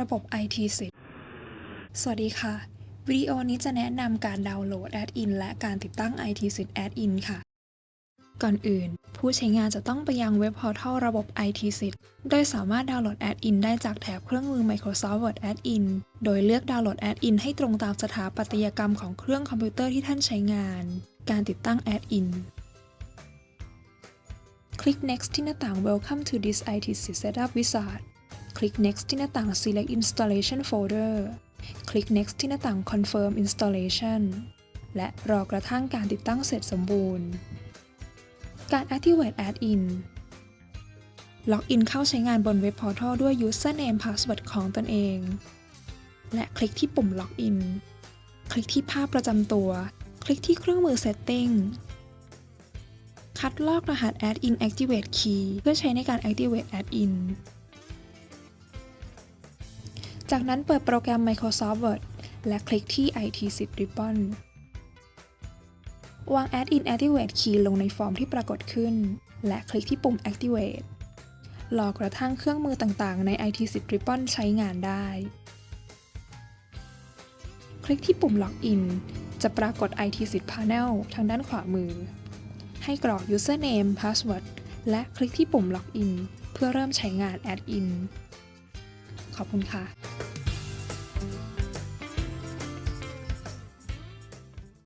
ระบบ IT สิทธิ์สวัสดีค่ะ วิดีโอนี้จะแนะนำการดาวน์โหลดแอดอินและการติดตั้ง IT สิทธิ์แอดอินค่ะ ก่อนอื่น ผู้ใช้งานจะต้องไปยังเว็บพอร์ทัลระบบ IT สิทธิ์โดยสามารถดาวน์โหลดแอดอินได้จากแถบเครื่องมือ Microsoft Word Add-in โดยเลือกดาวน์โหลดแอดอินให้ตรงตามสถาปัตยกรรมของเครื่องคอมพิวเตอร์ที่ท่านใช้งาน การติดตั้งแอดอินคลิก next ที่หน้าต่าง Welcome to this IT Setup Wizard คลิก next ที่หน้าต่าง Select Installation Folder คลิก next ที่หน้าต่าง Confirm Installation และรอกระทั่งการติดตั้งเสร็จสมบูรณ์ การ Activate Add-in ล็อกอินเข้าใช้งานบนเว็บพอร์ทัลด้วย Username Password ของตนเอง และคลิกที่ปุ่มล็อกอิน คลิกที่ภาพประจำตัว คลิกที่เครื่องมือ Setting คัดลอกรหัส Add-in Activate Key เพื่อใช้ในการ Activate Add-in จากนั้นเปิดโปรแกรม Microsoft Word และคลิกที่ IT 10 Ribbon วาง Add-in Activate Key ลงในฟอร์มที่ปรากฏขึ้น และคลิกที่ปุ่ม Activate รอกระทั่งเครื่องมือต่างๆ ใน IT 10 Ribbon ใช้งานได้ คลิกที่ปุ่ม Login จะปรากฏ IT 10 Panel ทางด้านขวามือ ให้กรอก Username Password และคลิกที่ปุ่ม Login เพื่อเริ่มใช้งาน Add-in ขอบคุณค่ะ